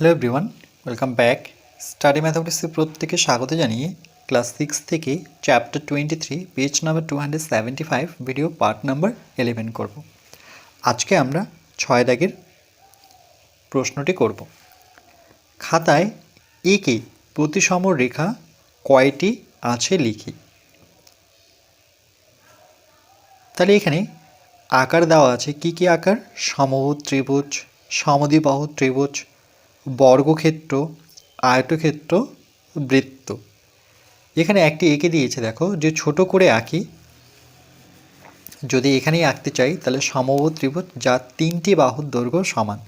Hello everyone welcome back study ম্যাথামেটিক্সে প্রত্যেকে স্বাগত জানিয়ে ক্লাস সিক্স থেকে chapter twenty three page number two hundred seventy five video part number eleven করব। আজকে আমরা ছয় দাগের প্রশ্নটি করব। খাতায় একে প্রতিসম রেখা কয়টি আছে লিখি। তাহলে এখানে আকার দেওয়া আছে কি কি আকার? সমবাহু ত্রিভুজ, সমদ্বিবাহু ত্রিভুজ বর্গক্ষেত্র, আয়তক্ষেত্র, বৃত্ত। এখানে একটি এঁকে দিয়েছে, দেখো, যে ছোট করে আঁকি। যদি এখানেই আঁকতে চাই, তাহলে সমবাহু ত্রিভুজ যা তিনটি বাহুর দৈর্ঘ্য সমান।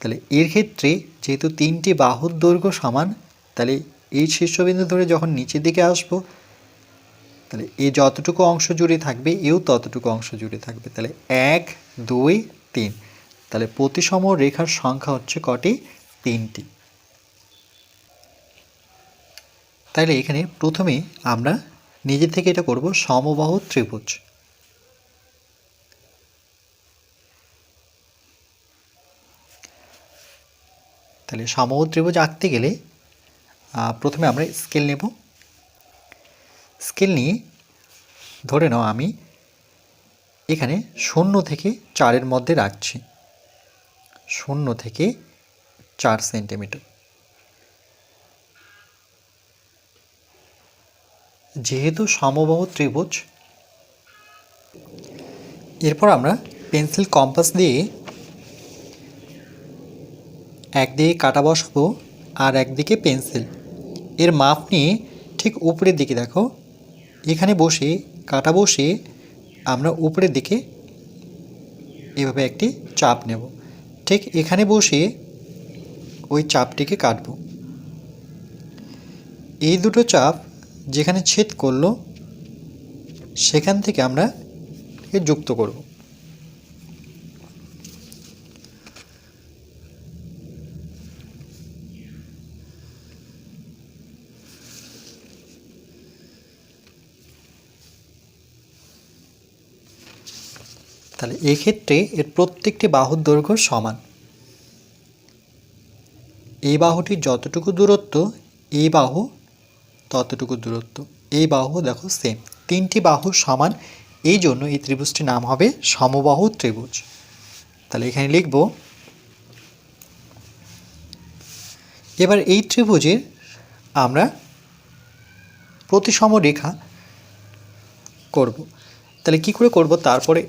তাহলে এর ক্ষেত্রে যেহেতু তিনটি বাহুর দৈর্ঘ্য সমান, তাহলে এই শীর্ষবিন্দু ধরে যখন নিচের দিকে আসব, তাহলে এ যতটুকু অংশ জুড়ে থাকবে, এও ততটুকু অংশ জুড়ে থাকবে। তাহলে এক, দুই, তিন। তাহলে প্রতিসম রেখার সংখ্যা হচ্ছে কটি? তিনটি। তাহলে এখানে প্রথমে আমরা নিজে থেকে এটা করব সমবাহু ত্রিভুজ। তাহলে সমবাহু ত্রিভুজ আঁকতে গেলে প্রথমে আমরা স্কেল নেব। স্কেল নিয়ে ধরে নাও আমি এখানে শূন্য থেকে চারের মধ্যে রাখছি। শূন্য থেকে চার সেন্টিমিটার। যেহেতু সমবাহু ত্রিভুজ, এরপর আমরা পেন্সিল কম্পাস দিয়ে একদিকে কাটা বসাবো আর একদিকে পেন্সিল। এর মাপ নিয়ে ঠিক উপরের দিকে দেখো, এখানে বসে, কাটা বসে আমরা উপরের দিকে এভাবে একটি চাপ নেব। ঠিক এখানে বসে ওই চাপটিকে কাটব। এই দুটো চাপ যেখানে ছেদ করল, সেখান থেকে আমরা যুক্ত করব। তাহলে এক্ষেত্রে এর প্রত্যেকটি বাহুর দৈর্ঘ্য সমান। এই বাহুটির যতটুকু দূরত্ব, এই বাহু ততটুকু দূরত্ব। এই বাহু দেখো সেম তিনটি বাহু সমান, এই জন্য এই ত্রিভুজটির নাম হবে সমবাহু ত্রিভুজ। তাহলে এখানে লিখব, এবার এই ত্রিভুজের আমরা প্রতিসম রেখা করব। তাহলে কি করে করব? তারপরে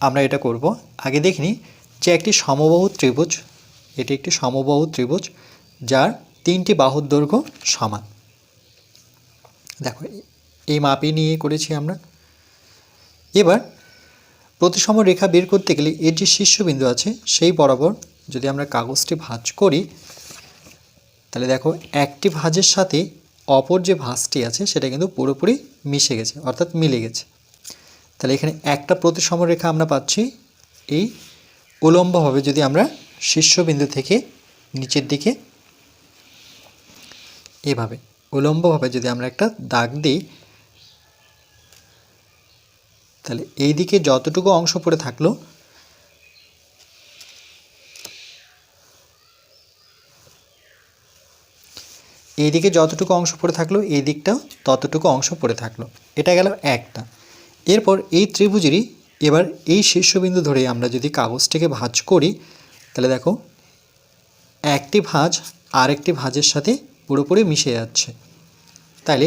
আমরা এটা করব। আগে দেখিনি যে একটি সমবাহু ত্রিভুজ, এটি একটি সমবাহু ত্রিভুজ যার তিনটি বাহুর দৈর্ঘ্য সমান। দেখো, এই মাপে নিয়ে করেছি আমরা। এবার প্রতিসম রেখা বের করতে গেলে এর যে শীর্ষবিন্দু আছে সেই বরাবর যদি আমরা কাগজটি ভাঁজ করি, তাহলে দেখো একটি ভাঁজের সাথে অপর যে ভাঁজটি আছে সেটা কিন্তু পুরোপুরি মিশে গেছে, অর্থাৎ মিলে গেছে। তাহলে এখানে একটা প্রতিসম রেখা আমরা পাচ্ছি। এই উলম্বভাবে যদি আমরা শীর্ষবিন্দু থেকে নিচের দিকে এভাবে উলম্বভাবে যদি আমরা একটা দাগ দিই, তাহলে এই দিকে যতটুকু অংশ পড়ে থাকল, এই দিকে যতটুকু অংশ পড়ে থাকল, এই দিকটাও ততটুকু অংশ পড়ে থাকল। এটা গেল একটা। এরপর এই ত্রিভুজেরই এবার এই শীর্ষবিন্দু ধরে আমরা যদি কাগজটিকে ভাঁজ করি, তাহলে দেখো, একটি ভাঁজ আরেকটি ভাঁজের সাথে পুরোপুরি মিশে যাচ্ছে। তাহলে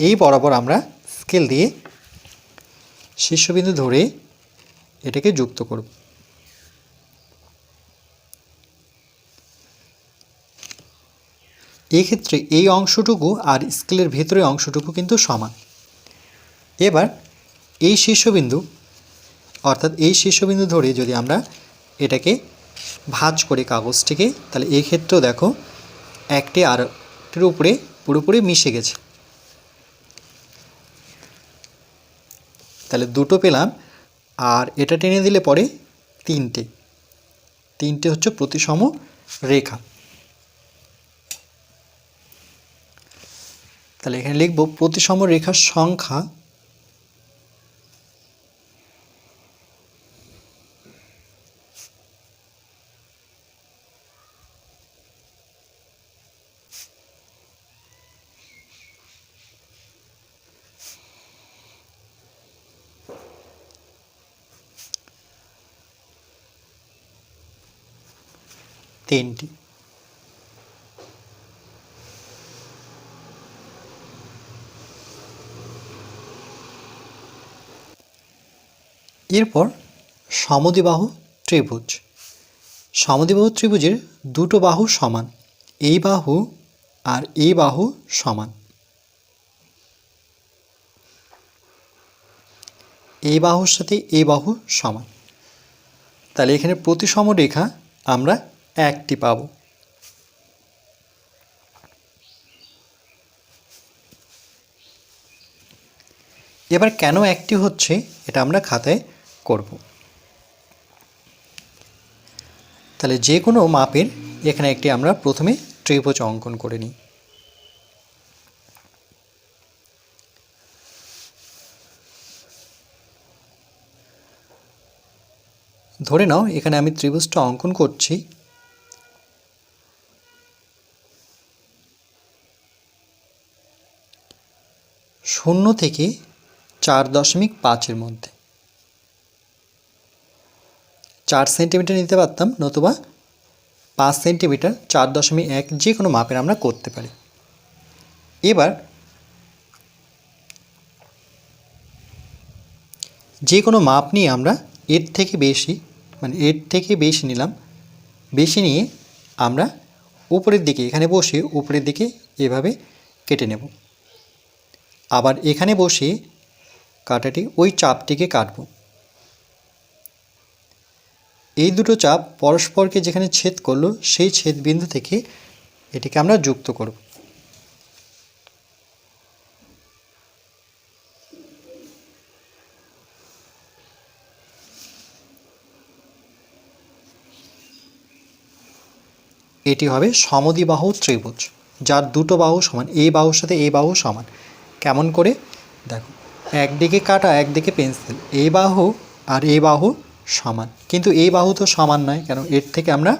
এই বরাবর আমরা স্কেল দিয়ে শীর্ষবিন্দু ধরে এটাকে যুক্ত করব। এক্ষেত্রে এই অংশটুকু আর স্কেলের ভেতরে অংশটুকু কিন্তু সমান। এবার এই শীর্ষবিন্দু, অর্থাৎ এই শীর্ষবিন্দু ধরে যদি আমরা এটাকে ভাঁজ করি কাগজটিকে, তাহলে এই ক্ষেত্রেও দেখো একটি আর একটির উপরে পুরোপুরি মিশে গেছে। তাহলে দুটো পেলাম, আর এটা টেনে দিলে পরে তিনটে। তিনটে হচ্ছে প্রতিসম রেখা। তাহলে এখানে লিখব প্রতিসম রেখার সংখ্যা তিনটি। এরপর সমদ্বিবাহু ত্রিভুজ। সমদ্বিবাহু ত্রিভুজের দুটো বাহু সমান, এই বাহু আর এই বাহু সমান। এই বাহুর সাথে এই বাহু সমান। তাহলে এখানে প্রতিসম রেখা আমরা একটি পাবো। এবার কেন একটি হচ্ছে, এটা আমরা খাতায় করব। তাহলে যে কোনো মাপের এখানে একটি আমরা প্রথমে ত্রিভুজ অঙ্কন করে নিই। ধরে নাও, এখানে আমি ত্রিভুজটা অঙ্কন করছি। শূন্য থেকে চার দশমিক পাঁচের মধ্যে। চার সেন্টিমিটার নিতে পারতাম, নতুবা পাঁচ সেন্টিমিটার, চার দশমিক এক যে কোনো মাপের আমরা করতে পারি। এবার যে কোনো মাপ নিয়ে আমরা এর থেকে বেশি মানে এর থেকে বেশি নিলাম, বেশি নিয়ে আমরা উপরের দিকে, এখানে বসে উপরের দিকে এভাবে কেটে নেব। আবার এখানে বসে কাটাটি ওই চাপটিকে কাটব। এই দুটো চাপ পরস্পরকে যেখানে ছেদ করল, সেই ছেদ বিন্দু থেকে এটিকে আমরা যুক্ত করব। এটি হবে সমদ্বিবাহু ত্রিভুজ, যার দুটো বাহু সমান, এই বাহুর সাথে এই বাহু সমান। কেমন করে? দেখো, একদিকে কাটা, একদিকে পেন্সিল। এই বাহু আর এই বাহু সমান। কিন্তু এই বাহু তো সমান নয়, কেন? এর থেকে আমরা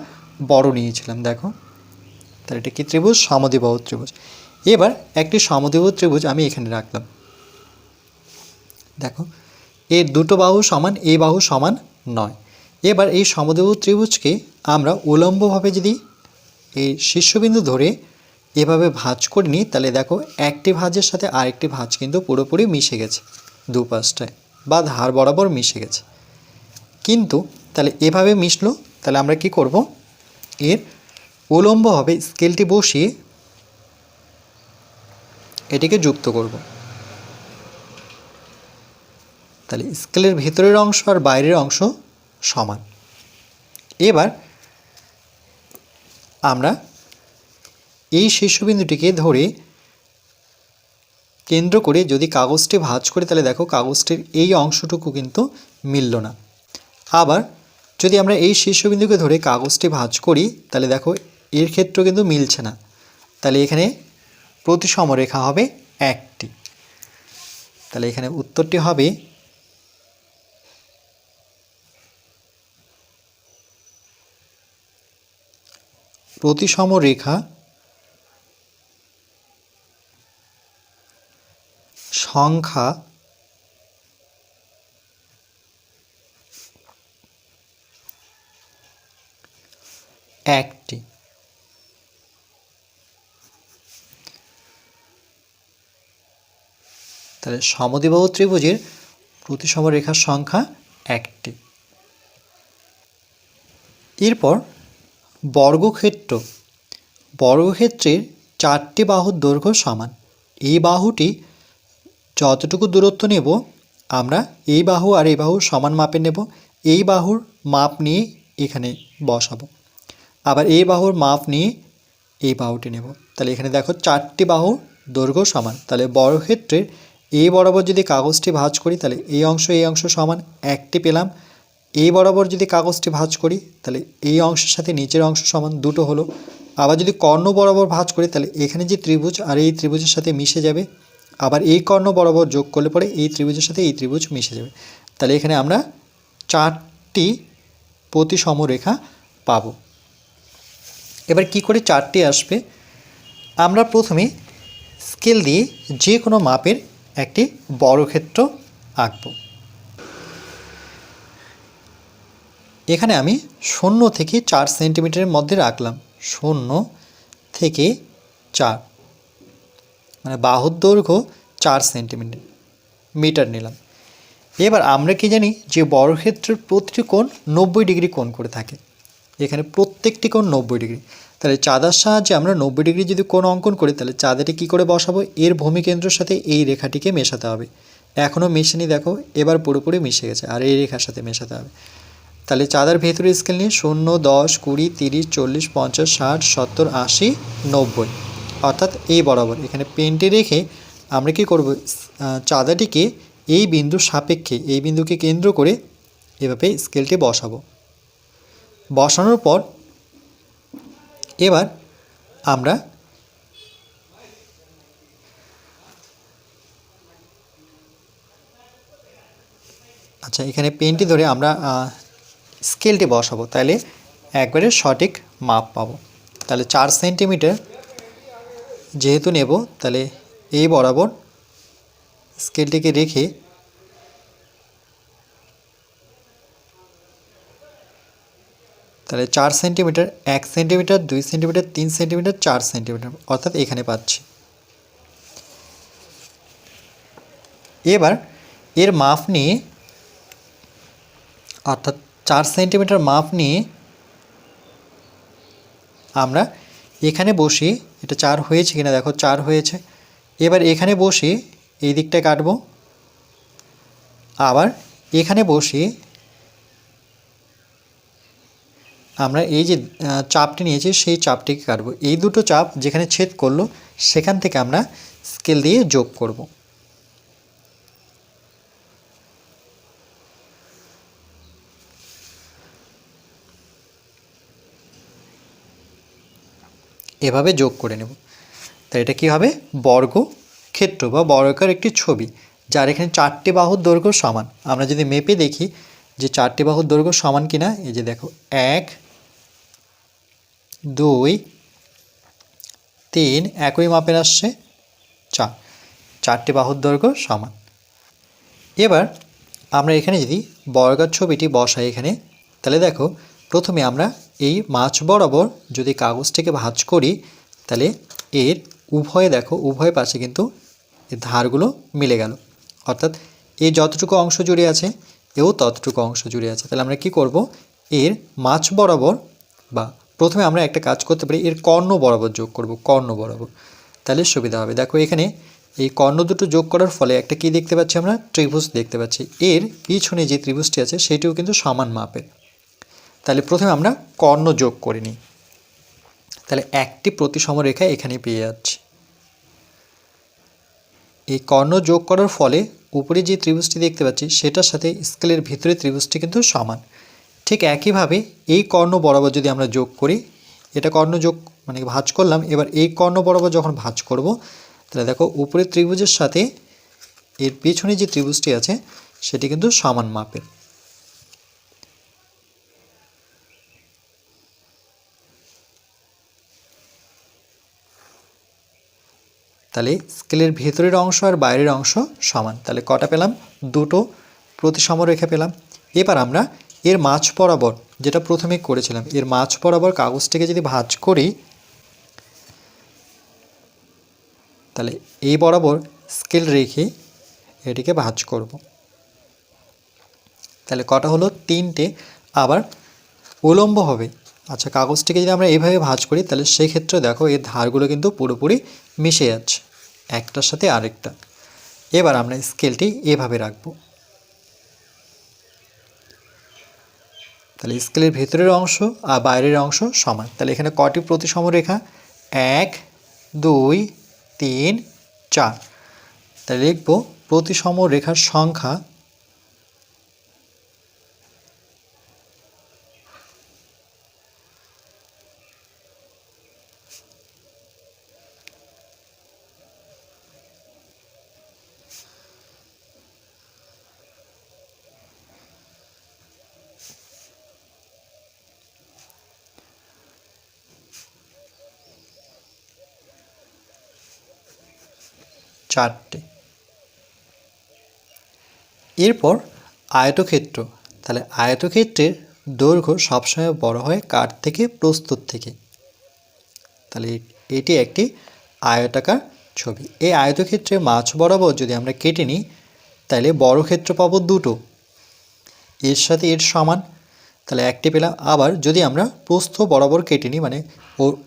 বড় নিয়েছিলাম, দেখো। তাহলে এটা কি ত্রিভুজ? সমদ্বিবাহু ত্রিভুজ। এবার একটি সমদ্বিবাহু ত্রিভুজ আমি এখানে রাখলাম। দেখো, এর দুটো বাহু সমান এই বাহু সমান নয়। এবার এই সমদ্বিবাহু ত্রিভুজকে আমরা উলম্বভাবে যদি এই শীর্ষবিন্দু ধরে এভাবে ভাঁজ করে নিই তাহলে দেখো একটি ভাঁজের সাথে আরেকটি ভাঁজ কিন্তু পুরোপুরি মিশে গেছে, দু দুপাশটায় বা ধার বরাবর মিশে গেছে। কিন্তু তাহলে এভাবে মিশলো, তাহলে আমরা কি করব? এর উলম্বভাবে স্কেলটি বসিয়ে এটিকে যুক্ত করব। তাহলে স্কেলের ভেতরের অংশ আর বাইরের অংশ সমান। এবার আমরা এই শীর্ষবিন্দুটিকে ধরে কেন্দ্র করে যদি কাগজটি ভাঁজ করে, তাহলে দেখো কাগজটির এই অংশটুকু কিন্তু মিলল না। আবার যদি আমরা এই শীর্ষবিন্দুকে ধরে কাগজটি ভাঁজ করি, তাহলে দেখো এর ক্ষেত্রেও কিন্তু মিলছে না। তাহলে এখানে প্রতিসম রেখা হবে একটি। তাহলে এখানে উত্তরটি হবে প্রতিসম রেখা সংখ্যা একটি। তাহলে সমদ্বিবাহু ত্রিভুজের প্রতিসম রেখার সংখ্যা একটি। এরপর বর্গক্ষেত্র। বর্গক্ষেত্রের চারটি বাহুর দৈর্ঘ্য সমান। এই বাহুটি যতটুকু দূরত্ব নেব, আমরা এই বাহু আর এই বাহু সমান মাপে নেব। এই বাহুর মাপ নিয়ে এখানে বসাবো। আবার এই বাহুর মাপ নিয়ে এই বাহুটি নেব। তাহলে এখানে দেখো চারটি বাহু দৈর্ঘ্য সমান। তাহলে বর্গক্ষেত্রের এই বরাবর যদি কাগজটি ভাঁজ করি, তাহলে এই অংশ এই অংশ সমান একটি পেলাম। এই বরাবর যদি কাগজটি ভাঁজ করি, তাহলে এই অংশের সাথে নিচের অংশ সমান দুটো হলো। আবার যদি কর্ণ বরাবর ভাঁজ করি, তাহলে এখানে যে ত্রিভুজ আর এই ত্রিভুজের সাথে মিশে যাবে আবার এই কর্ণ বরাবর যোগ করলে পরে এই ত্রিভুজের সাথে এই ত্রিভুজ মিশে যাবে। তাহলে এখানে আমরা চারটি প্রতিসম রেখা পাব। এবার কি করে চারটি আসবে? আমরা প্রথমে স্কেল দিয়ে যে কোনো মাপের একটি বর্গক্ষেত্র আঁকব। এখানে আমি শূন্য থেকে চার সেন্টিমিটারের মধ্যে রাখলাম। শূন্য থেকে চার। মানে বাহুর দৈর্ঘ্য চার সেন্টিমিটার, মিটার নিলাম। এবার আমরা কি জানি যে বর্গক্ষেত্রের প্রতিটি কোণ নব্বই ডিগ্রি কোণ করে থাকে। এখানে প্রত্যেকটি কোণ নব্বই ডিগ্রি। তাহলে চাঁদার সাহায্যে আমরা নব্বই ডিগ্রি যদি কোণ অঙ্কন করি, তাহলে চাঁদাটি কী করে বসাবো? এর ভূমিকেন্দ্রের সাথে এই রেখাটিকে মেশাতে হবে। এখনও মেশানি দেখো, এবার পুরোপুরি মিশে গেছে, আর এই রেখার সাথে মেশাতে হবে। তাহলে চাঁদার ভেতরে স্কেল নিয়ে শূন্য, দশ, কুড়ি, তিরিশ, চল্লিশ, পঞ্চাশ, ষাট, সত্তর, আশি, নব্বই। অর্থাৎ এই বরাবর। এখানে পেনটি রেখে আমরা কি করব? চাঁদাটিকে এই বিন্দুর সাপেক্ষে, এই বিন্দুকে কেন্দ্র করে এভাবে স্কেলটি বসাবো। বসানোর পর এবার আমরা আচ্ছা এখানে পেনটি ধরে আমরা স্কেলটি বসাবো। তাহলে একবারে সঠিক মাপ পাবো। তাহলে চার সেন্টিমিটার যেহেতু নেব, তাহলে এই বরাবর স্কেলটিকে রেখে তাহলে চার সেন্টিমিটার, এক সেন্টিমিটার, দুই সেন্টিমিটার, তিন সেন্টিমিটার, চার সেন্টিমিটার অর্থাৎ এখানে পাচ্ছি। এবার এর মাপ নিয়ে, অর্থাৎ চার সেন্টিমিটার মাপ নিয়ে আমরা এখানে বসে, এটা চার হয়েছে কিনা দেখো, চার হয়েছে। এবার এখানে বসে, এই দিকটা কাটবো। আবার এখানে বসে, আমরা এই যে চাপটি নিয়েছি, সেই চাপটিকে কাটবো। এই দুটো চাপ যেখানে ছেদ করল, সেখান থেকে আমরা স্কেল দিয়ে যোগ করব। এভাবে যোগ করে নেব। তাই এটা কী হবে? বর্গ ক্ষেত্র বা বর্গাকার একটি ছবি, যার এখানে চারটি বাহুর দৈর্ঘ্য সমান। আমরা যদি মেপে দেখি যে চারটি বাহুর দৈর্ঘ্য সমান কিনা, এই যে দেখো, এক, দুই, তিন, একই মাপের আসছে, চার। চারটি বাহুর দৈর্ঘ্য সমান। এবার আমরা এখানে যদি বর্গার ছবিটি বসাই এখানে, তাহলে দেখো, প্রথমে আমরা এই মাছ বরাবর যদি কাগজটিকে ভাঁজ করি, তাহলে এর উভয়ে, দেখো, উভয় পাশে কিন্তু এর ধারগুলো মিলে গেল। অর্থাৎ এই যতটুকু অংশ জুড়ে আছে, এও ততটুকু অংশ জুড়ে আছে। তাহলে আমরা কি করব? এর মাছ বরাবর বা প্রথমে আমরা একটা কাজ করতে পারি, এর কর্ণ বরাবর যোগ করব, কর্ণ বরাবর। তাহলে সুবিধা হবে। দেখো, এখানে এই কর্ণ দুটো যোগ করার ফলে একটা কি দেখতে পাচ্ছি আমরা? ত্রিভুজ দেখতে পাচ্ছি। এর পিছনে যে ত্রিভুজটি আছে, সেটিও কিন্তু সমান মাপের। তাহলে প্রথমে আমরা কর্ণ যোগ করে নিই। তাহলে একটি প্রতিসম রেখা এখানে পেয়ে যাচ্ছি। এই কর্ণ যোগ করার ফলে উপরে যে ত্রিভুজটি দেখতে পাচ্ছি, সেটার সাথে স্কেলের ভিতরে ত্রিভুজটি কিন্তু সমান। ঠিক একইভাবে এই কর্ণ বরাবর যদি আমরা যোগ করি, এটা কর্ণ যোগ মানে ভাঁজ করলাম, এবার এই কর্ণ বরাবর যখন ভাঁজ করব, তাহলে দেখো উপরের ত্রিভুজের সাথে এর পেছনে যে ত্রিভুজটি আছে, সেটি কিন্তু সমান মাপের। তাহলে স্কেলের ভেতরের অংশ আর বাইরের অংশ সমান। তাহলে কটা পেলাম? দুটো প্রতিসম রেখা পেলাম। এবার আমরা এর মাছ বরাবর যেটা প্রথমে করেছিলাম, এর মাছ বরাবর কাগজটিকে যদি ভাঁজ করি, তাহলে এই বরাবর স্কেল রেখে এটিকে ভাঁজ করব। তাহলে কটা হলো? তিনটে। আবার উলম্ব হবে। আচ্ছা কাগজটিকে যদি আমরা এইভাবে ভাঁজ করি, তাহলে সেই ক্ষেত্রে দেখো এর ধারগুলো কিন্তু পুরোপুরি মিশে যাচ্ছে। একটার সাথে আরেকটা। এবার আমরা স্কেলটি এভাবে রাখব। তাহলে স্কেলের ভেতরের অংশ আর বাইরের অংশ সমান। তাহলে এখানে কটি প্রতিসম রেখা? এক, দুই, তিন, চার। তাহলে লিখব প্রতিসম রেখার সংখ্যা চারটে। এরপর আয়তক্ষেত্র। তাহলে আয়তক্ষেত্রের দৈর্ঘ্য সবসময় বড় হয় কার থেকে? প্রস্তুত থেকে। তাহলে এটি একটি আয়তাকার ছবি। এই আয়তক্ষেত্রে মাছ বরাবর যদি আমরা কেটে নিই, তাহলে বড় ক্ষেত্র পাবো দুটো। এর সাথে এর সমান তাহলে একটি পেলাম আবার যদি আমরা প্রস্থ বরাবর কেটে নিই মানে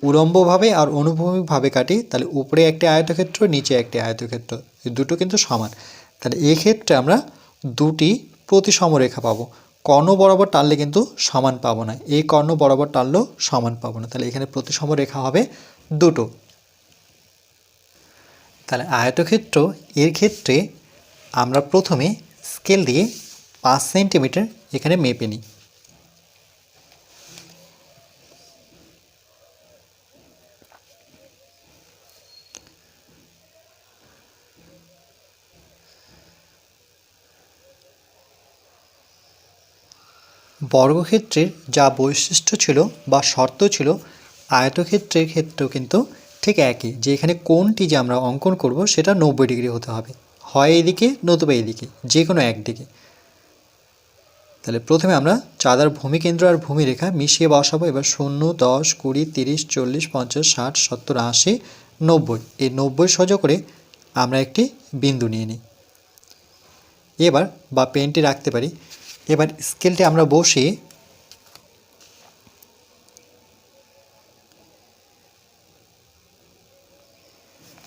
উলম্বভাবে আর অনুভূমিকভাবে কাটি, তাহলে উপরে একটি আয়তক্ষেত্র, নিচে একটি আয়তক্ষেত্র, এই দুটো কিন্তু সমান। তাহলে এক্ষেত্রে আমরা দুটি প্রতিসম রেখা পাবো। কর্ণ বরাবর টানলে কিন্তু সমান পাবো না। এই কর্ণ বরাবর টানলেও সমান পাবো না। তাহলে এখানে প্রতিসম রেখা হবে দুটো। তাহলে আয়তক্ষেত্র, এর ক্ষেত্রে আমরা প্রথমে স্কেল দিয়ে পাঁচ সেন্টিমিটার এখানে মেপে নিই। বর্গক্ষেত্রের যা বৈশিষ্ট্য ছিল বা শর্ত ছিল আয়তক্ষেত্রের ক্ষেত্রেও কিন্তু ঠিক একই। যে এখানে কোনটি যে আমরা অঙ্কন করব, সেটা নব্বই ডিগ্রি হতে হবে। হয় এদিকে নতুবা এদিকে যে কোনো একদিকে। তাহলে প্রথমে আমরা চাঁদার ভূমিকেন্দ্র আর ভূমিরেখা মিশিয়ে বসাবো। এবার শূন্য, দশ, কুড়ি, তিরিশ, চল্লিশ, পঞ্চাশ, ষাট, সত্তর, আশি, নব্বই। এই নব্বই সহজ করে আমরা একটি বিন্দু নিয়ে নিই। এবার বা পেনটি রাখতে পারি। এবার স্কেলটি আমরা বসিয়ে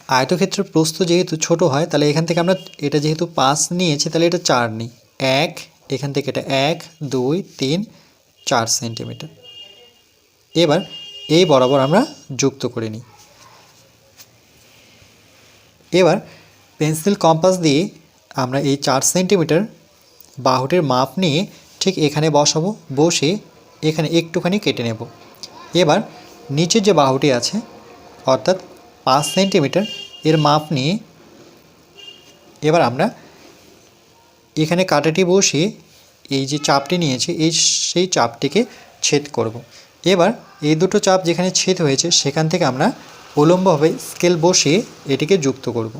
আয়তক্ষেত্রের প্রস্থ যেহেতু ছোট হয়, তাহলে এখান থেকে আমরা এটা যেহেতু পাঁচ নিয়েছি, তাহলে এটা চার নিই। এক, এখান থেকে এটা এক, দুই, তিন, চার সেন্টিমিটার। এবার এই বরাবর আমরা যুক্ত করে নিই। এবার পেন্সিল কম্পাস দিয়ে আমরা এই চার সেন্টিমিটার বাহুটির মাপ নিয়ে ঠিক এখানে বসাবো, বসে এখানে একটুখানি কেটে নেব এবার নিচের যে বাহুটি আছে, অর্থাৎ পাঁচ সেন্টিমিটার, এর মাপ নিয়ে এবার আমরা এখানে কাটাটি বসিয়ে এই যে চাপটি নিয়েছি, এই সেই চাপটিকে ছেদ করব। এবার এই দুটো চাপ যেখানে ছেদ হয়েছে, সেখান থেকে আমরা উলম্বভাবে স্কেল বসিয়ে এটিকে যুক্ত করব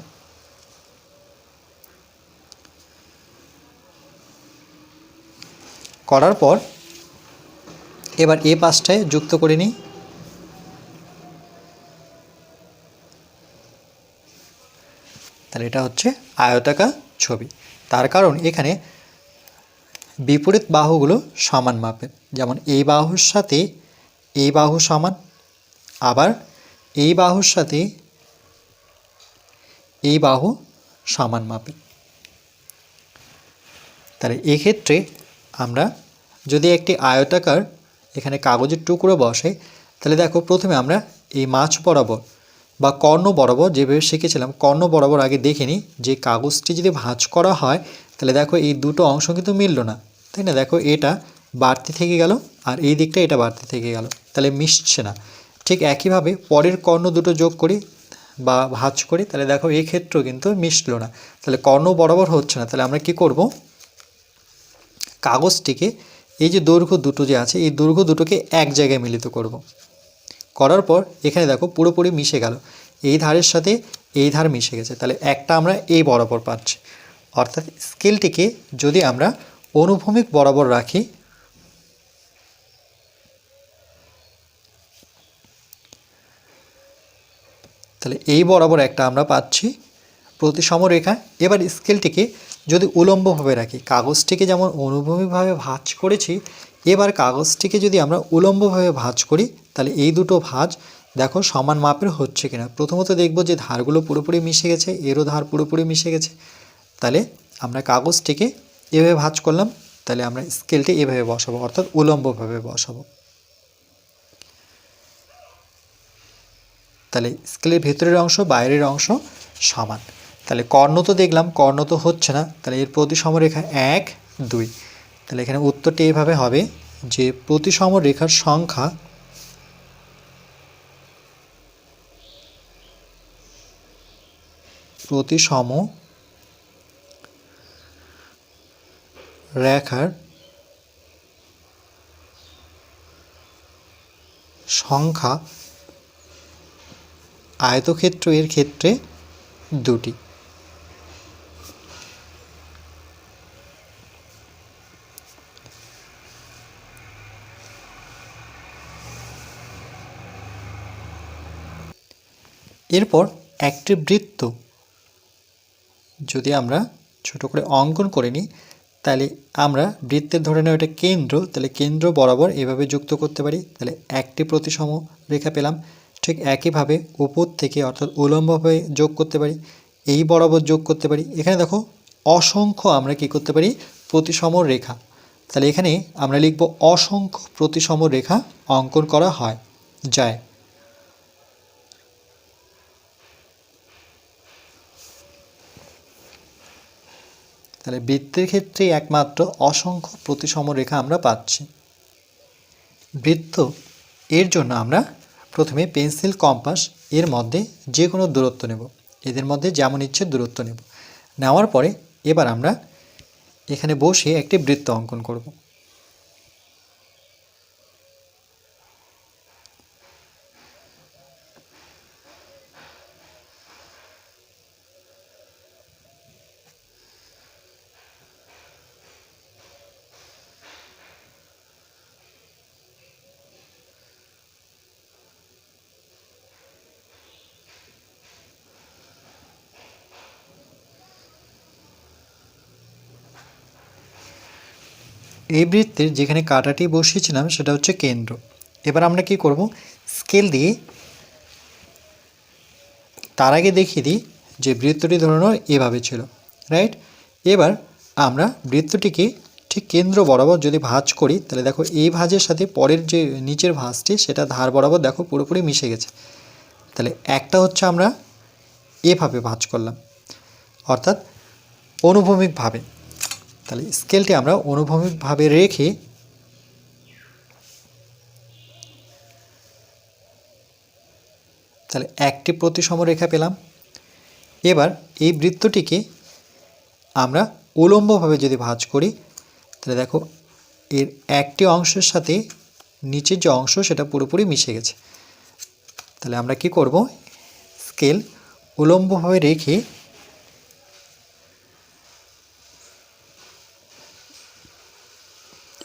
করার পর এবার এ পাশটায় যুক্ত করে নিই। তাহলে এটা হচ্ছে আয়তাকার ছবি। তার কারণ এখানে বিপরীত বাহুগুলো সমান মাপের। যেমন এই বাহুর সাথে এই বাহু সমান, আবার এই বাহুর সাথে এই বাহু সমান মাপের। তাহলে এক্ষেত্রে আমরা যদি একটি আয়তাকার এখানে কাগজের টুকরো বসে তাহলে দেখো প্রথমে আমরা এই মাছ বরাবর বা কর্ণ বরাবর যেভাবে শিখেছিলাম, কর্ণ বরাবর আগে দেখে নিই যে কাগজটি যদি ভাঁজ করা হয়, তাহলে দেখো এই দুটো অংশ কিন্তু মিলল না। তাই না? দেখো এটা বাড়তি থেকে গেল আর এই দিকটা এটা বাড়তি থেকে গেল, তাহলে মিশছে না। ঠিক একইভাবে পরের কর্ণ দুটো যোগ করি বা ভাঁজ করি, তাহলে দেখো এই ক্ষেত্রেও কিন্তু মিশলো না। তাহলে কর্ণ বরাবর হচ্ছে না, তাহলে আমরা কি করব? কাগজটিকে এই যে দৈর্ঘ্য দুটো যে আছে, এই দৈর্ঘ্য দুটোকে এক জায়গায় মিলিত করব। করার পর এখানে দেখো পুরোপুরি মিশে গেল। এই ধারের সাথে এই ধার মিশে গেছে। তাহলে একটা আমরা এই বরাবর পাচ্ছি। অর্থাৎ স্কেলটিকে যদি আমরা অনুভূমিক বরাবর রাখি, তাহলে এই বরাবর একটা আমরা পাচ্ছি প্রতিসম রেখা। এবার স্কেলটিকে যদি উলম্বভাবে রাখি, কাগজটিকে যেমন অনুভূমিকভাবে ভাঁজ করেছি, এবার কাগজটিকে যদি আমরা উলম্বভাবে ভাঁজ করি, তাহলে এই দুটো ভাঁজ দেখো সমান মাপের হচ্ছে কিনা। প্রথমত দেখব যে ধারগুলো পুরোপুরি মিশে গেছে, এরও ধার পুরোপুরি মিশে গেছে। তাহলে আমরা কাগজটিকে এভাবে ভাঁজ করলাম, তাহলে আমরা স্কেলটি এভাবে বসাবো, অর্থাৎ উলম্বভাবে বসাবো। তাহলে স্কেলের ভেতরের অংশ, বাইরের অংশ সমান। তাহলে কর্ণ তো দেখলাম, কর্ণ তো হচ্ছে না। তাহলে এর প্রতিসম রেখা এক, দুই। তাহলে এখানে উত্তরটি এইভাবে হবে যে প্রতিসম রেখার সংখ্যা প্রতিসম রেখার সংখ্যা আয়তক্ষেত্র এর ক্ষেত্রে দুটি। এরপর একটি বৃত্ত। যদি আমরা ছোট করে অঙ্কন করে নিই, তাহলে আমরা বৃত্তের ধরে নেওয়া এটা কেন্দ্র, তাহলে কেন্দ্র বরাবর এভাবে যুক্ত করতে পারি। তাহলে একটি প্রতিসম রেখা পেলাম। ঠিক একইভাবে উপর থেকে অর্থাৎ উলম্বভাবে যোগ করতে পারি, এই বরাবর যোগ করতে পারি। এখানে দেখো, অসংখ্য আমরা কি করতে পারি? প্রতিসম রেখা। তাহলে এখানে আমরা লিখব অসংখ্য প্রতিসম রেখা অঙ্কন করা হয়। যায়। তাহলে বৃত্তের ক্ষেত্রে একমাত্র অসংখ্য প্রতিসম রেখা আমরা পাচ্ছি। বৃত্ত, এর জন্য আমরা প্রথমে পেন্সিল, কম্পাস, এর মধ্যে যে কোনো দূরত্ব নেব। এদের মধ্যে যেমন ইচ্ছে দূরত্ব নেব। নেওয়ার পরে এবার আমরা এখানে বসে একটি বৃত্ত অঙ্কন করব। এই বৃত্তের যেখানে কাটাটি বসিয়েছিলাম, সেটা হচ্ছে কেন্দ্র। এবার আমরা কি করব? স্কেল দিয়ে তার আগে দেখিয়ে দিই যে বৃত্তটি ধরুন এভাবে ছিল রাইট এবার আমরা বৃত্তটিকে ঠিক কেন্দ্র বরাবর যদি ভাঁজ করি, তাহলে দেখো এই ভাঁজের সাথে পরের যে নিচের ভাঁজটি, সেটা ধার বরাবর দেখো পুরোপুরি মিশে গেছে। তাহলে একটা হচ্ছে আমরা এভাবে ভাঁজ করলাম, অর্থাৎ অনুভূমিকভাবে। তাহলে স্কেলটি আমরা অনুভূমিকভাবে রেখে তাহলে একটি প্রতিসম রেখা পেলাম। এবার এই বৃত্তটিকে আমরা উলম্বভাবে যদি ভাঁজ করি, তাহলে দেখো এর একটি অংশের সাথে নিচের যে অংশ সেটা পুরোপুরি মিশে গেছে। তাহলে আমরা কি করব? স্কেল উলম্বভাবে রেখে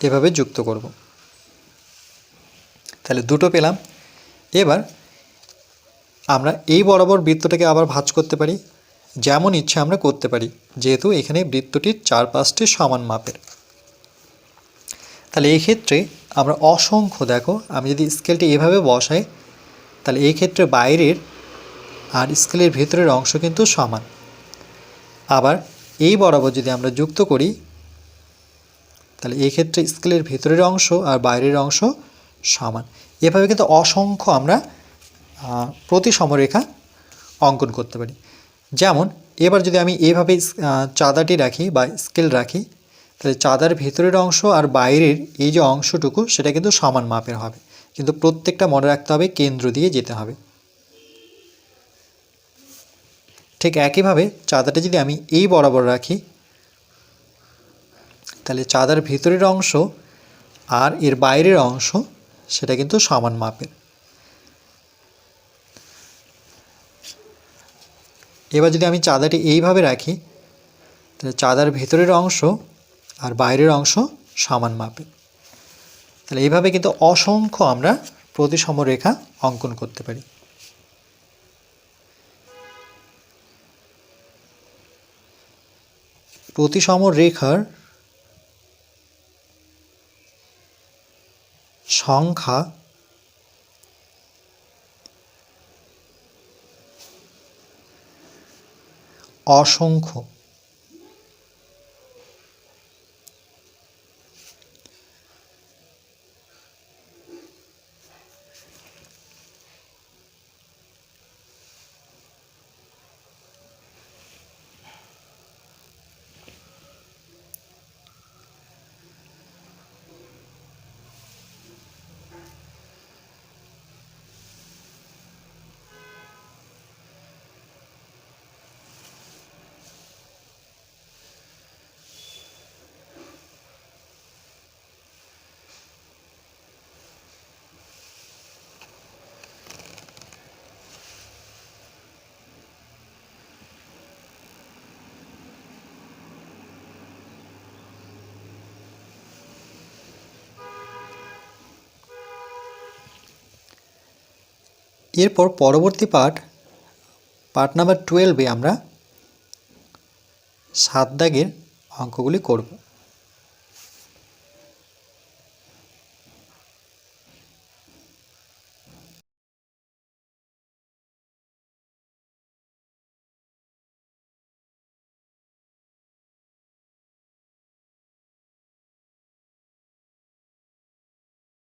এভাবে যুক্ত করব। তাহলে দুটো পেলাম। এবার আমরা এই বরাবর বৃত্তটাকে আবার ভাঁজ করতে পারি। যেমন ইচ্ছে আমরা করতে পারি, যেহেতু এখানে বৃত্তটির চারপাশটি সমান মাপের। তাহলে এই ক্ষেত্রে আমরা অসংখ্য, দেখো, আমি যদি স্কেলটি এভাবে বসাই, তাহলে এই ক্ষেত্রে বাইরের আর স্কেলের ভেতরের অংশ কিন্তু সমান। আবার এই বরাবর যদি আমরা যুক্ত করি তাহলে এই ক্ষেত্রে স্কেলের ভেতরের অংশ আর বাইরের অংশ সমান। এভাবে কিন্তু অসংখ্য আমরা প্রতি সমরেখা অঙ্কন করতে পারি। যেমন, এবার যদি আমি এভাবে চাঁদাটি রাখি বা স্কেল রাখি, তাহলে চাঁদার ভেতরের অংশ আর বাইরের এই যে অংশটুকু, সেটা কিন্তু সমান মাপের হবে। কিন্তু প্রত্যেকটা মনে রাখতে হবে, কেন্দ্র দিয়ে যেতে হবে। ঠিক একইভাবে চাঁদাটা যদি আমি এই বরাবর রাখি তাহলে চাঁদার ভিতরের অংশ আর এর বাইরের অংশ, সেটা কিন্তু সমান মাপের। এবার যদি আমি চাঁদাটি এইভাবে রাখি, তাহলে চাঁদার ভেতরের অংশ আর বাইরের অংশ সমান মাপের। তাহলে এইভাবে কিন্তু অসংখ্য আমরা প্রতিসম রেখা অঙ্কন করতে পারি। প্রতিসম রেখার সংখ্যা অসংখ্য। এরপর পরবর্তী পার্ট পার্ট নাম্বার টুয়েলভে আমরা সাত দাগের অঙ্কগুলি করব।